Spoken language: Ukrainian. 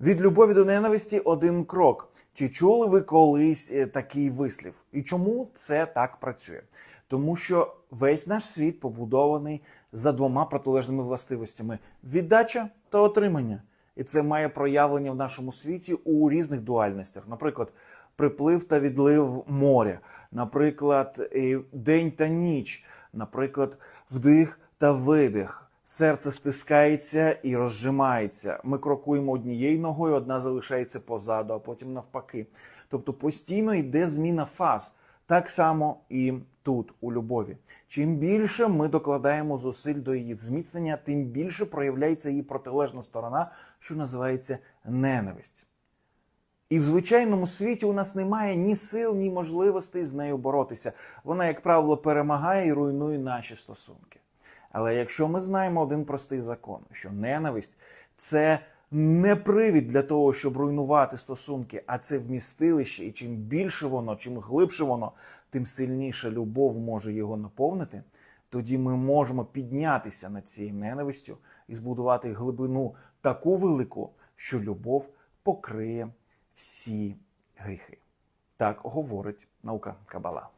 Від любові до ненависті один крок. Чи чули ви колись е, такий вислів? І чому це так працює? Тому що весь наш світ побудований за двома протилежними властивостями: віддача та отримання. І це має проявлення в нашому світі у різних дуальностях. Наприклад, приплив та відлив моря, наприклад, день та ніч, наприклад, вдих та видих. Серце стискається і розжимається. Ми крокуємо однією ногою, одна залишається позаду, а потім навпаки. Тобто постійно йде зміна фаз. Так само і тут, у любові. Чим більше ми докладаємо зусиль до її зміцнення, тим більше проявляється її протилежна сторона, що називається ненависть. І в звичайному світі у нас немає ні сил, ні можливостей з нею боротися. Вона, як правило, перемагає і руйнує наші стосунки. Але якщо ми знаємо один простий закон, що ненависть це не привід для того, щоб руйнувати стосунки, а це вмістилище, і чим більше воно, чим глибше воно, тим сильніше любов може його наповнити. Тоді ми можемо піднятися над цією ненавистю і збудувати глибину таку велику, що любов покриє всі гріхи. Так говорить наука Кабала.